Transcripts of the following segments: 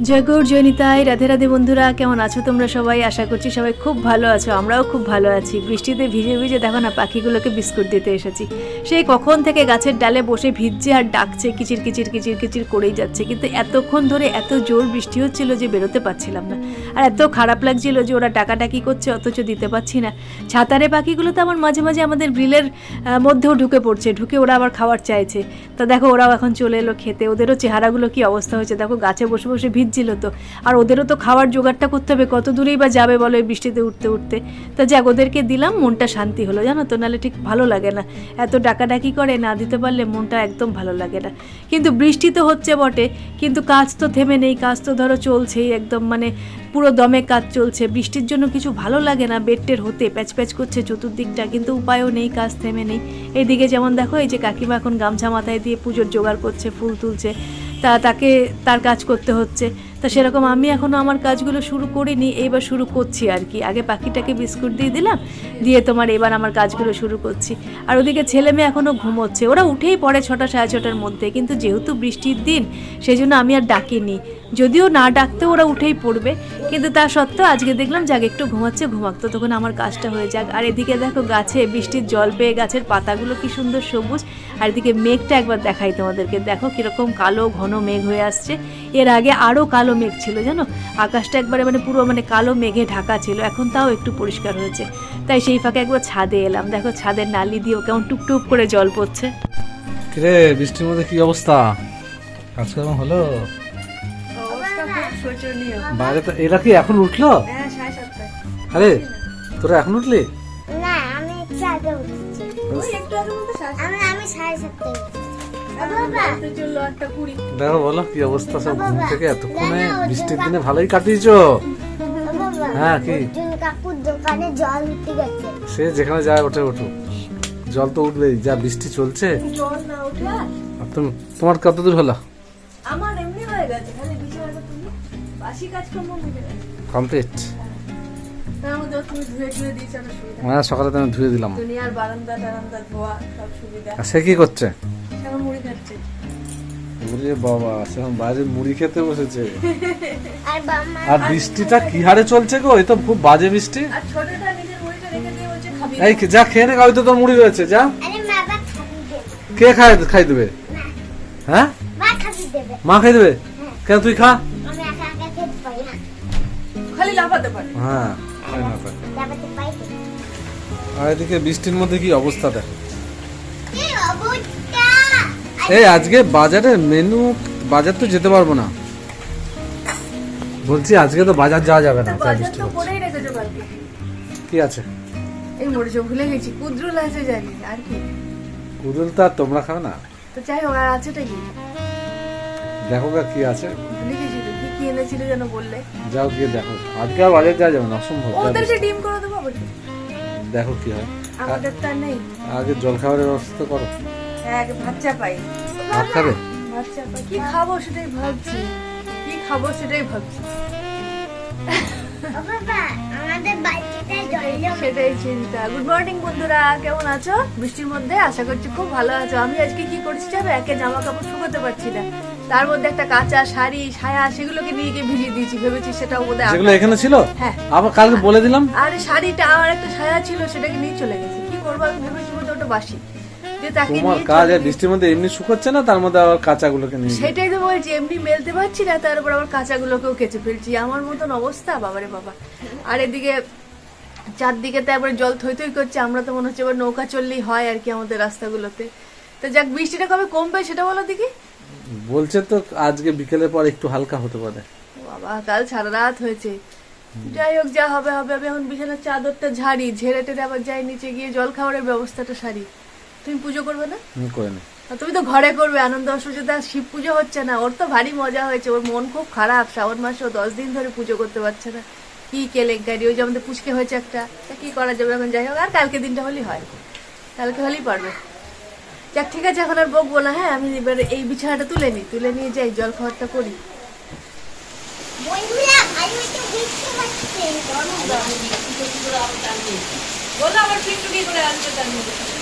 জয় গৌর জয়নিতাই, রাধে রাধে বন্ধুরা, কেমন আছো তোমরা সবাই? আশা করছি সবাই খুব ভালো আছো, আমরাও খুব ভালো আছি। বৃষ্টিতে ভিজে ভিজে দেখো না, পাখিগুলোকে বিস্কুট দিতে এসেছি। সেই কখন থেকে গাছের ডালে বসে ভিজছে আর ডাকছে, কিচির কিচির কিচির কিচির করেই যাচ্ছে। কিন্তু এতক্ষণ ধরে এত জোর বৃষ্টি হচ্ছিল যে বেরোতে পারছিলাম না। আর এত খারাপ লাগছিল যে ওরা ডাকাডাকি করছে, অথচ দিতে পারছি না। ছাতারে পাখিগুলো তো আমার মাঝে মাঝে আমাদের গ্রিলের মধ্যেও ঢুকে পড়ছে, ঢুকে ওরা আবার খাওয়ার চাইছে। তা দেখো, ওরাও এখন চলে এলো খেতে। ওদেরও চেহারাগুলো কি অবস্থা হয়েছে? দেখো, গাছে বসে বসে ভিজছিল তো। আর ওদেরও তো খাওয়ার জোগাড়টা করতে হবে, কত দূরেই বা যাবে বলো এই বৃষ্টিতে উঠতে উঠতে। তা যাক, ওদেরকে দিলাম, মনটা শান্তি হলো, জানো তো? নাহলে ঠিক ভালো লাগে না। এত ডাকাডাকি করে না দিতে পারলে মনটা একদম ভালো লাগে না। কিন্তু বৃষ্টি তো হচ্ছে বটে, কিন্তু কাজ তো থেমে নেই, কাজ তো ধরো চলছেই একদম মানে পুরো দমে কাজ চলছে। বৃষ্টির জন্য কিছু ভালো লাগে না বেডটের হতে, প্যাচ প্যাচ করছে চতুর্দিকটা, কিন্তু উপায়ও নেই, কাজ থেমে নেই। এইদিকে যেমন দেখো, এই যে কাকিমা এখন গামছা মাথায় দিয়ে পুজোর জোগাড় করছে, ফুল তুলছে। তা তাকে তার কাজ করতে হচ্ছে। তা সেরকম আমি এখনও আমার কাজগুলো শুরু করিনি, এইবার শুরু করছি আর কি। আগে পাখিটাকে বিস্কুট দিয়ে দিলাম, দিয়ে তোমার এবার আমার কাজগুলো শুরু করছি। আর ওদিকে ছেলে মেয়ে এখনও ঘুমোচ্ছে, ওরা উঠেই পড়ে ছটা সাড়ে ছটার মধ্যে, কিন্তু যেহেতু বৃষ্টির দিন সেই জন্য আমি আর ডাকিনি। যদিও না ডাকতে ওরা উঠেই পড়বে, কিন্তু তা সত্ত্বেও আজকে দেখলাম যাক একটু ঘুমাচ্ছে ঘুমাক তো তখন আমার কাজটা হয়ে যাক। আর এদিকে দেখো গাছে বৃষ্টির জল পেয়ে গাছের পাতাগুলো কি সুন্দর সবুজ, আর এদিকে মেঘটা একবার দেখাই তোমাদেরকে। দেখো কীরকম কালো ঘন মেঘ হয়ে আসছে এর আগে আরও কালো মেঘ ছিল জানো? আকাশটা একবারে মানে পুরো মানে কালো মেঘে ঢাকা ছিল এখন তাও একটু পরিষ্কার হয়েছে। তাই সেই ফাঁকে একবার ছাদে এলাম। দেখো ছাদের নালি দিয়েও কেমন টুকটুক করে জল পড়ছে। কিরে বৃষ্টির মধ্যে কি অবস্থা? কাজ কেমন হলো? বাইরে তো এরা কি এখন উঠল? হ্যাঁ আরে তোরা এখন উঠলি? না আমি একটু আগে উঠেছি আমি আমি সাড়ে সাতটায় দেখো বলো কি অবস্থা সব ঘুম থেকে? এতক্ষণে বৃষ্টির দিনে ভালোই কাটিয়েছো? বাবা হ্যাঁ কি? দোকানে জল গেছে। সে যেখানে যায় ওঠে ওঠু জল তো উঠবেই যা বৃষ্টি চলছে। তুমি তোমার কত দূর হলো? আমার এমনি হয়ে গেছে খালি বিছানাটা তুমি বাসি কাজকর্ম কমপ্লিট? সুবিধা হ্যাঁ সকালে তো আমি ধুয়ে দিলাম। দুনিয়ার বারান্দা টারান্দা ধোয়া সব সুবিধা। আর সে কি করছে? খাচ্ছে। ওরে বাবা সে এখন বাইরে মুড়ি খেতে বসেছে। আর বৃষ্টিটা কি হারে চলছে গো? এই তো খুব বাজে বৃষ্টি। আর ছোটটা নিজের মুড়িটা রেখে দিয়ে বলছে খাবি এই যা খেয়ে নে ওই তো তোর মুড়ি রয়েছে যা। আরে মা বা খাবি দেবে কে খাই খাই দেবে? হ্যাঁ? মা খাই দেবে? কেন তুই খা। আমি একা একা খেতে পারি না। খালি লাফাতে পারে। হ্যাঁ। আর এদিকে বৃষ্টির মধ্যে কি অবস্থা দেখো? এই আজকে বাজারে মেনু বাজার তো যেতে পারব না। বলছি আজকে তো বাজার যাওয়া যাবে না তাই বৃষ্টি হচ্ছে। কি আছে? এই মরিচ ভুলে গেছি কুদ্রুল আছে জানি আর কি? কুদুল তো আর তোমরা খাবে না? তো যাই হোক আর আছেটা কি? দেখো গা কি আছে। ভুলে গেছি তো কি কি এনেছিল যেন বললে। যাও গিয়ে দেখো। আজকে আর বাজার যাওয়া যাবে না অসম্ভব। ওদেরকে ডিম করে দেবো আবার দেখো কি হয়। আমাদের তো নেই। আগে জল খাবারের ব্যবস্থা করো। হ্যাঁ আগে ভাত চাপাই ভাত খাবে? ভাত চাপাই কি খাব সেটাই ভাবছি। কি খাব সেটাই ভাবছি। ও বাবা আমাদের বাড়িতে জল জমে সেটাই চিন্তা। গুড মর্নিং বন্ধুরা। কেমন আছো? বৃষ্টির মধ্যে আশা করছি খুব ভালো আছো। আমি আজকে কি করছি যাবে একে জামা কাপড় শুকোতে পারছি না। তার মধ্যে একটা কাঁচা শাড়ি সায়া সেগুলোকে নিয়ে গিয়ে ভিজিয়ে দিয়েছি। ভেবেছি সেটাও বোধহয় যেগুলো এখানে ছিল? হ্যাঁ। আবার কালকে বলে দিলাম? আরে শাড়িটা আমার একটা সায়া ছিল সেটাকে নিয়ে চলে গেছে। কি করব আমি ভেবেছি ওটা বাসি। তাকে তোমার কাজ আর বৃষ্টির মধ্যে এমনি শুকোচ্ছে না? তার মধ্যে আবার কাঁচাগুলোকে নিয়ে সেটাই তো বলছি এমনি মেলতে পারছি না তার উপর আবার কাঁচাগুলোকেও কেচে ফেলছি। আমার মতন অবস্থা বাবারে বাবা। আর এদিকে চারদিকে জল থই থই করছে আমরা তো মনে হচ্ছে এবার নৌকা চললেই হয় আর কি আমাদের রাস্তাগুলোতে। তো যাক বৃষ্টিটা কবে কমবে সেটা বলো দেখি। বলছে তো আজকে বিকেলের পর একটু হালকা হতে পারে। বাবা কাল সারা রাত হয়েছে। যাই হোক যা হবে হবে আমি এখন বিছানার চাদরটা ঝাড়ি ঝেড়ে টেড়ে আবার যাই নিচে গিয়ে জল খাবারের ব্যবস্থাটা সারি। তুমি পুজো করবে না? হুম, করে নি আর তুমি তো ঘরে করবে আনন্দ অসুবিধা শিব পুজো হচ্ছে না। ওর তো ভারী মজা হয়েছে ওর মন খুব খারাপ। শ্রাবণ মাসেও দশ দিন ধরে পুজো করতে পারছে না। কি কেলেঙ্কারি? ওই যে আমাদের পুচকে হয়েছে একটা। তা কি করা যাবে এখন? যাই হোক আর কালকে দিনটা হলেই হয়। কালকে হলেই পারবে। যাক ঠিক আছে এখন আর বকবো না হ্যাঁ? আমি এবার এই বিছানাটা তুলে নিই। তুলে নিয়ে যাই জল খাবারটা করি। বন্ধুরা ভালো একটু বৃষ্টি হচ্ছে বলো আমার পিন্টুকি করে আসবে তার মধ্যে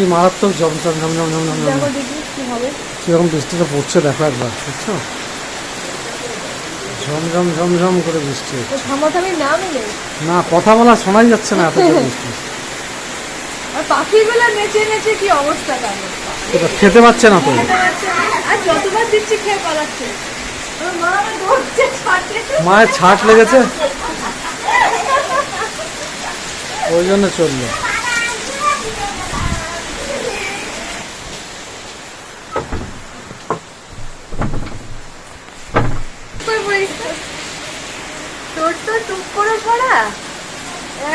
কি মারাত্মক ঝমঝম ঝমঝম ঝমঝম ঝমঝম দেখি কি হবে। কীরকম বৃষ্টিটা পড়ছে দেখো একবার বুঝছ? ঝমঝম ঝমঝম করে বৃষ্টি না কথা বলা শোনাই যাচ্ছে না এত বৃষ্টি। পাখিগুলো নেচে নেচে কি অবস্থা খেতে পাচ্ছে না তো। যতবার দিচ্ছি খেয়ে পালাচ্ছে। মায়ের ছাট লেগেছে। ওই জন্য চলল কই বলিস তো? তোর তো টুক করে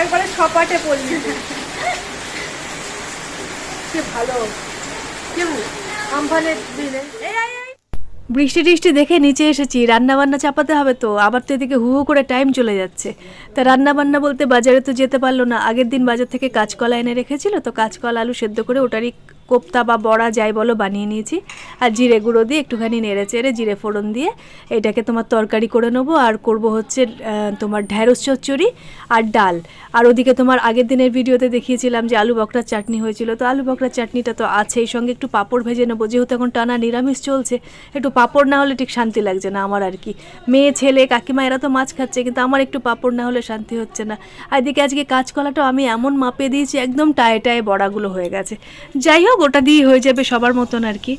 একবারে সপাটে পড়লি। কি ভালো? কেমন আমফানের দিনে বৃষ্টি টিষ্টি দেখে নিচে এসেছি রান্না বান্না চাপাতে হবে তো আবার তো এদিকে হু হু করে টাইম চলে যাচ্ছে। তা রান্না বান্না বলতে বাজারে তো যেতে পারল না আগের দিন বাজার থেকে কাঁচকলা এনে রেখেছিল তো কাঁচকলা আলু সেদ্ধ করে ওটারই কোপ্তা বা বড়া যাই বলো বানিয়ে নিয়েছি। আর জিরে গুঁড়ো দিয়ে একটুখানি নেড়ে চেড়ে জিরে ফোড়ন দিয়ে এটাকে তোমার তরকারি করে নেব। আর করব হচ্ছে তোমার ঢ্যাঁড়স চচ্চড়ি আর ডাল। আর ওদিকে তোমার আগের দিনের ভিডিওতে দেখিয়েছিলাম যে আলু বকরার চাটনি হয়েছিল। তো আলু বকরার চাটনিটা তো আছেই, সঙ্গে একটু পাঁপড় ভেজে নেব। যেহেতু এখন টানা নিরামিষ চলছে, একটু পাঁপড় না হলে ঠিক শান্তি লাগছে না আমার আর কি। মেয়ে, ছেলে, কাকিমা, এরা তো মাছ খাচ্ছে, কিন্তু আমার একটু পাঁপড় না হলে শান্তি হচ্ছে না। আর এদিকে আজকে কাঁচকলাটাও আমি এমন মাপে দিয়েছি, একদম টায়ে টায়ে বড়াগুলো হয়ে গেছে। যাই হোক ওটা দিয়ে হয়ে যাবে সবার মতন আর কি।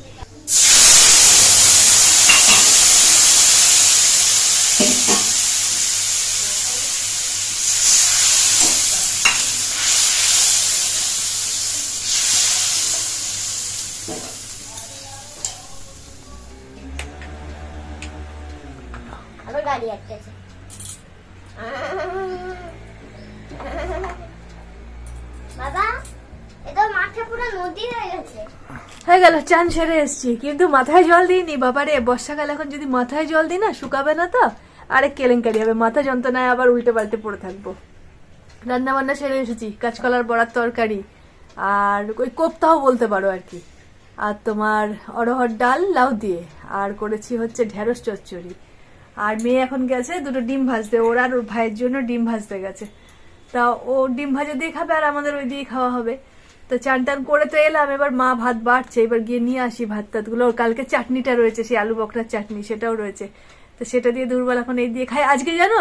চান সেরে এসছি, কিন্তু মাথায় জল দিইনি। বাবারে, বর্ষাকাল এখন যদি মাথায় জল দিই না, শুকাবে না তো? আরে কেলেঙ্কারি হবে, মাথা যন্ত্রণায় আবার উল্টে পাল্টে পড়ে থাকব। রান্না বান্না সেরে এসেছি, কাঁচকলার বড়ার তরকারি, আর ওই কোপ্তাও বলতে পারো আর কি। আর তোমার অরহর ডাল, লাউ দিয়ে, আর করেছি হচ্ছে ঢেঁড়স চচ্চড়ি। আর মেয়ে এখন গেছে দুটো ডিম ভাজতে, ওর আর ওর ভাইয়ের জন্য ডিম ভাজতে গেছে। তা ও ডিম ভাজা দিয়ে খাবে, আর আমাদের ওই দিয়ে খাওয়া হবে। তো চান টান করে তো এলাম এবার মা ভাত বাড়ছে এবার গিয়ে নিয়ে আসি ভাত টাতগুলো। ওর কালকে চাটনিটা রয়েছে সেই আলু বকরার চাটনি সেটাও রয়েছে। তো সেটা দিয়ে দুর্বল এখন এই দিয়ে খাই। আজকে জানো?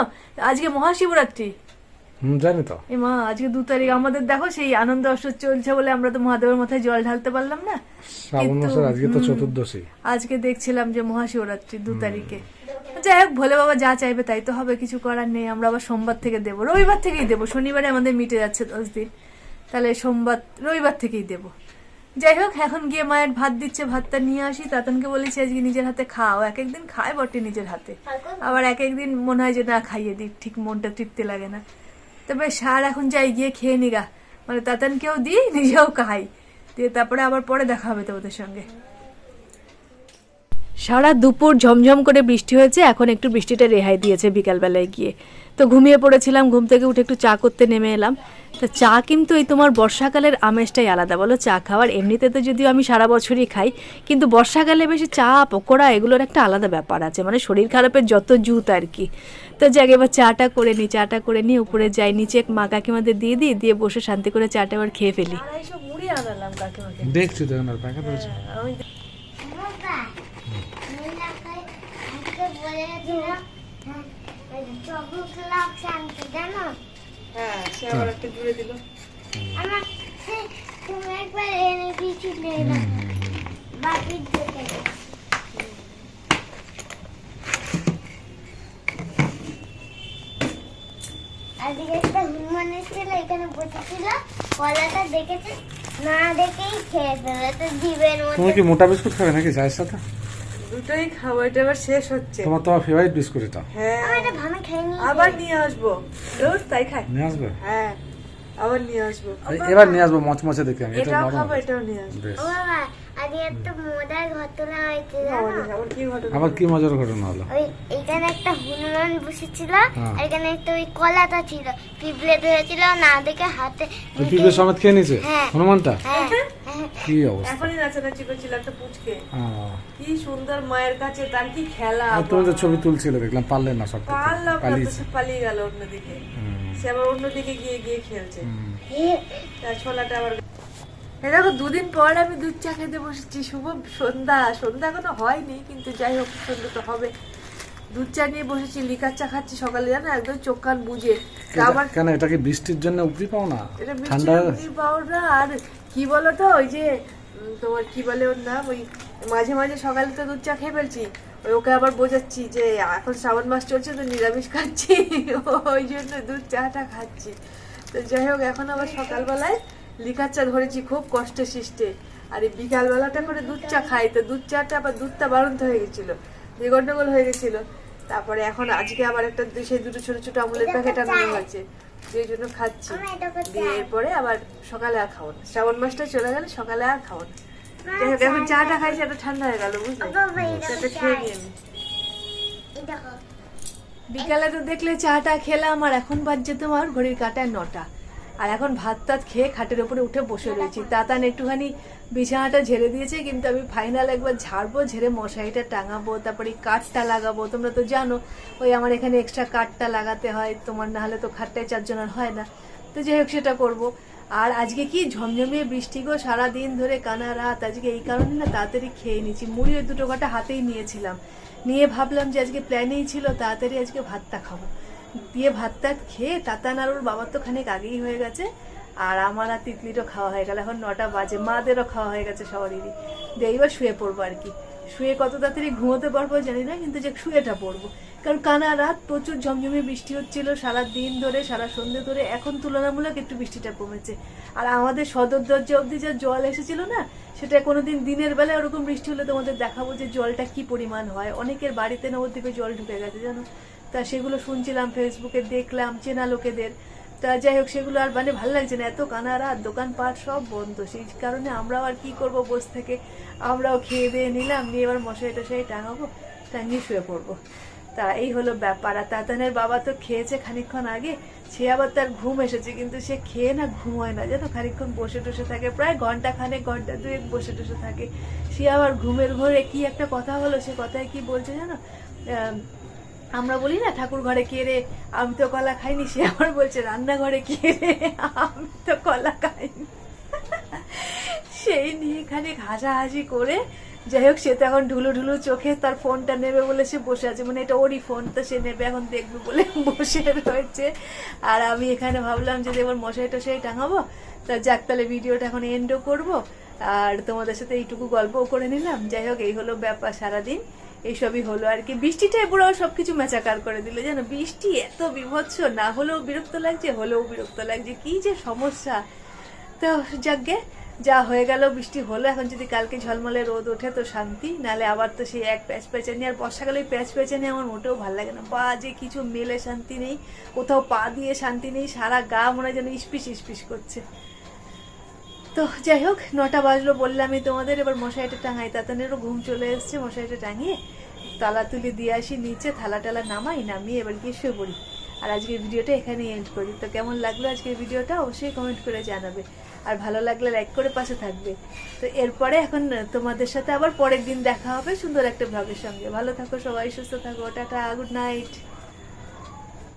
আজকে মহাশিবরাত্রি। জানি তো। এ মা আজকে দু তারিখ। আমাদের দেখো সেই আনন্দ অসর চলছে বলে আমরা তো মহাদেবের মাথায় জল ঢালতে পারলাম না। শ্রাবণ কিন্তু, মাসের আজকে তো চতুর্দশী। আজকে দেখছিলাম যে মহাশিবরাত্রি দু তারিখে। যাই হোক ভোলে বাবা যা চাইবে তাই তো হবে কিছু করার নেই। আমরা আবার সোমবার থেকে দেবো রবিবার থেকেই দেবো শনিবারে আমাদের মিটে যাচ্ছে দশ দিন। তাহলে সোমবার রবিবার থেকেই দেব। যাই হোক এখন গিয়ে মায়ের ভাত দিচ্ছে ভাতটা নিয়ে আসি। তাতনকে বলেছি আজকে নিজের হাতে খাও। এক একদিন খায় বটে নিজের হাতে। আবার এক একদিন মনে হয় যে না খাইয়ে দিই ঠিক মনটা তৃপ্তি লাগে না। তবে সার এখন যাই গিয়ে খেয়ে নিগা। মানে তাতনকেও দিই নিজেও খাই। দিয়ে তারপরে আবার পরে দেখা হবে তোমাদের ওদের সঙ্গে। সারা দুপুর ঝমঝম করে বৃষ্টি হয়েছে এখন একটু বৃষ্টিটা রেহাই দিয়েছে বিকালবেলায় গিয়ে। তো ঘুমিয়ে পড়েছিলাম ঘুম থেকে উঠে একটু চা করতে নেমে এলাম। তা চা কিন্তু এই তোমার বর্ষাকালের আমেজটাই আলাদা বলো? চা খাওয়ার এমনিতে তো যদিও আমি সারা বছরই খাই কিন্তু বর্ষাকালে বেশি চা পকোড়া এগুলোর একটা আলাদা ব্যাপার আছে মানে শরীর খারাপের যত জুত আর কি। তো যাক এবার চাটা করে নিই চাটা করে নিই উপরে যাই নিচে মা কাকিমাদের দিয়ে দিই দিয়ে বসে শান্তি করে চাটা এবার খেয়ে ফেলি। মুড়ি আনালাম কাকিমাকে। দেখছি তো আর প্যাকেট রয়েছে বাবা নীলাকাই আজকে বলেছিল চকু ক্লাব শান্তি জানো হ্যাঁ সে আবার একটা জুড়ে দিল। আমার তুমি একবার এনে দিয়েছিলে না বাকির থেকে আজকে একটা হনুমান এসেছিল এখানে বসেছিল কলাটা দেখেছে না দেখেই খেয়ে ফেলে তো জীবের মধ্যে কি মোটা বিস্কুট খাবে নাকি চায়ের সাথে? দুটোই খাব এটা এবার শেষ হচ্ছে। তোমার তোমার ফেভারিট বিস্কুট এটা। হ্যাঁ। এটা ভাবে খাইনি আবার নিয়ে আসব। রোজ তাই খাই। নিয়ে আসবে? হ্যাঁ আবার নিয়ে আসব। এ- এবার নিয়ে আসব মচমচে দেখে আমি। এটা খাব এটাও নিয়ে আসব। ও বাবা আজকে একটা মজার ঘটনা আবার কি মজার ঘটনা হলো? ওই এখানে একটা হনুমান বসেছিল হ্যাঁ। আর এখানে একটা ওই কলাটা ছিল। পিঁপড়ে ধরেছিল না দেখে হাতে ওই পিঁপড়ে সমেত খেয়ে নিয়েছে? হ্যাঁ। হনুমানটা? হ্যাঁ। কি অবস্থা? এখনই নাচানাচি করছিল একটা পুচকে। কি সুন্দর মায়ের কাছে তার কি খেলা আর তুমি তো ছবি তুলছিলে দেখলাম পারলে না সব পারলাম না তো পালিয়েছে সে পালিয়ে গেল অন্যদিকে সে আবার অন্যদিকে গিয়ে গিয়ে খেলছে। হুম। ছোলাটা আবার দেখো দুদিন পর আমি দুধ চা খেতে বসেছি। শুভ সন্ধ্যা। সন্ধ্যা এখনও হয়নি কিন্তু যাই হোক সন্ধ্যা তো হবে। দুধ চা নিয়ে বসেছি লিকার চা খাচ্ছি সকালে জানো? একদম চোখ কান বুঝে আমার কেন এটা কি বৃষ্টির জন্য উপরি পাও না এটা ঠান্ডা মিষ্টি পাউডার আর কি বলো তো ওই যে তোমার কি বলে ওর নাম? ওই মাঝে মাঝে সকালে তো দুধ চা খেয়ে ফেলছি। ওই ওকে আবার বোঝাচ্ছি যে এখন শ্রাবণ মাস চলছে তো নিরামিষ খাচ্ছি। ওই জন্য দুধ চাটা খাচ্ছি। তো যাই হোক এখন আবার সকালবেলায় লিকার চা ধরেছি খুব কষ্টে সৃষ্টে। আর এই বিকালবেলাটা করে দুধ চা খাই তো দুধ চাটা আবার দুধটা বাড়ন্ত হয়ে গেছিল। দুই গন্ডগোল হয়ে গেছিল। তারপরে এখন আজকে আবার একটা সেই দুটো ছোট ছোট আমুলের প্যাকেট আনানো হয়েছে। সেই জন্য খাচ্ছি। দিয়ে এরপরে আবার সকালে আর খাব না। শ্রাবণ মাসটা চলে গেলে সকালে আর খাব না। যাই হোক এখন চাটা খাই সেটা ঠান্ডা হয়ে গেল বুঝলে? খেয়ে নিয়ে বিকালে তো দেখলে চাটা খেলাম আর এখন বাজছে তোমার ঘড়ির কাটায় নটা। আর এখন ভাত টাত খেয়ে খাটের উপরে উঠে বসে রয়েছি। তাতান একটুখানি বিছানাটা ঝেড়ে দিয়েছে, কিন্তু আমি ফাইনাল একবার ঝাড়বো, ঝেড়ে মশারিটা টাঙাবো, তারপরে এই কাঠটা লাগাবো। তোমরা তো জানো, ওই আমার এখানে এক্সট্রা কাঠটা লাগাতে হয়, তোমার না হলে তো খাটটায় চারজনের হয় না। তো যাই হোক, সেটা করব। আর আজকে কি ঝমঝমিয়ে বৃষ্টি গো সারা দিন ধরে কানা রাত, আজকে এই কারণে না তাড়াতাড়ি খেয়ে নিচ্ছি মুড়ি ওই দুটো কাটা হাতেই নিয়েছিলাম। নিয়ে ভাবলাম যে আজকে প্ল্যানেই ছিল, তাড়াতাড়ি আজকে ভাতটা খাব। দিয়ে ভাতটা খেয়ে তাতান আর ওর বাবার তো খানিক আগেই হয়ে গেছে। আর আমার আর তিতলিরও খাওয়া হয়ে গেল। এখন নটা বাজে, মাদেরও খাওয়া হয়ে গেছে সবারই দিয়ে এইবার শুয়ে পড়ব আর কি। শুয়ে কত তাড়াতাড়ি ঘুমোতে পারব জানি না, কিন্তু যে শুয়েটা পড়ব। কারণ কানা রাত প্রচুর ঝমঝমে বৃষ্টি হচ্ছিল, সারা দিন ধরে, সারা সন্ধে ধরে। এখন তুলনামূলক একটু বৃষ্টিটা কমেছে। আর আমাদের সদর দরজা অবধি যা জল এসেছিল না, সেটা কোনোদিন দিনের বেলায় ওরকম বৃষ্টি হলে তোমাদের দেখাবো যে জলটা কি পরিমাণ হয়। অনেকের বাড়িতে না, ওর দিকে জল ঢুকে গেছে, জানো? তা সেগুলো শুনছিলাম ফেসবুকে দেখলাম, চেনা লোকেদের। তা যাই হোক, সেগুলো আর মানে ভালো লাগছে না। এত কানারা দোকানপাট সব বন্ধ। সেই কারণে আমরাও আর কি করব? বসে থেকে আমরাও খেয়ে দিয়ে নিলাম, নিয়ে এবার মশারি টশারি টাঙাবো, টাঙিয়ে শুয়ে পড়ব। তা এই হলো ব্যাপার। আর তাতানের বাবা তো খেয়েছে খানিকক্ষণ আগে, সে আবার তার ঘুম এসেছে, কিন্তু সে খেয়ে না ঘুমোয় না। যেন খানিকক্ষণ বসে টসে থাকে, প্রায় ঘণ্টা খানেক, ঘণ্টা দুয়েক বসে টসে থাকে। সে আবার ঘুমের ঘরে কি একটা কথা হলো, সে কথায় কি বলছে জানো? আমরা বলি না, ঠাকুর ঘরে কে রে? আমি তো কলা খাইনি। সে আবার বলছে, রান্নাঘরে কে রে? আমি তো কলা খাইনি। সেই নিয়ে খানিক হাসাহাসি করে, যাই হোক, সে তো এখন ঢুলু ঢুলু চোখে তার ফোনটা নেবে বলে সে বসে আছে। মানে এটা ওরই ফোন, তো সে নেবে এখন দেখবে বলে বসে রয়েছে। আর আমি এখানে ভাবলাম যে এবার মশাই টশাই টাঙাবো। তা যাক, তাহলে ভিডিওটা এখন এন্ডও করব। আর তোমাদের সাথে এইটুকু গল্পও করে নিলাম। যাই হোক, এই হলো ব্যাপার সারাদিন। এইসবই হলো আর কি। বৃষ্টিটাই পুরো সবকিছু মেচাকার করে দিল। যেন বৃষ্টি এত বিভৎস, না হলেও বিরক্ত লাগছে, হলেও বিরক্ত লাগছে। কি যে সমস্যা। তো যাকগে যা হয়ে গেল, বৃষ্টি হলো। এখন যদি কালকে ঝলমলে রোদ ওঠে তো শান্তি, নালে আবার তো সেই এক প্যাচ প্যাচানি আর বর্ষাকালে প্যাচ প্যাচানি আমার মোটেও ভালো লাগে না। পা যে কিছু মেলে শান্তি নেই, কোথাও পা দিয়ে শান্তি নেই, সারা গা মনে যেন ইস্পিস ইস্পিস করছে। তো যাই হোক, নটা বাজলো বললামই তোমাদের, এবার মশাইটা টাঙাই। তাতানেরও ঘুম চলে এসছে মশাইটা টাঙিয়ে তালা তুলে দিয়ে আসি, নিচে থালা টালা নামাই, নামিয়ে এবার গিয়ে শুয়ে পড়ি। আর আজকের ভিডিওটা এখানেই এন্ড করি। তো কেমন লাগল আজকের ভিডিওটা অবশ্যই কমেন্ট করে জানাবে। আর ভালো লাগলে লাইক করে পাশে থাকবে। তো এরপরে এখন তোমাদের সাথে আবার পরের দিন দেখা হবে সুন্দর একটা ভ্লগের সঙ্গে। ভালো থাকো সবাই, সুস্থ থাকো, টাটা গুড নাইট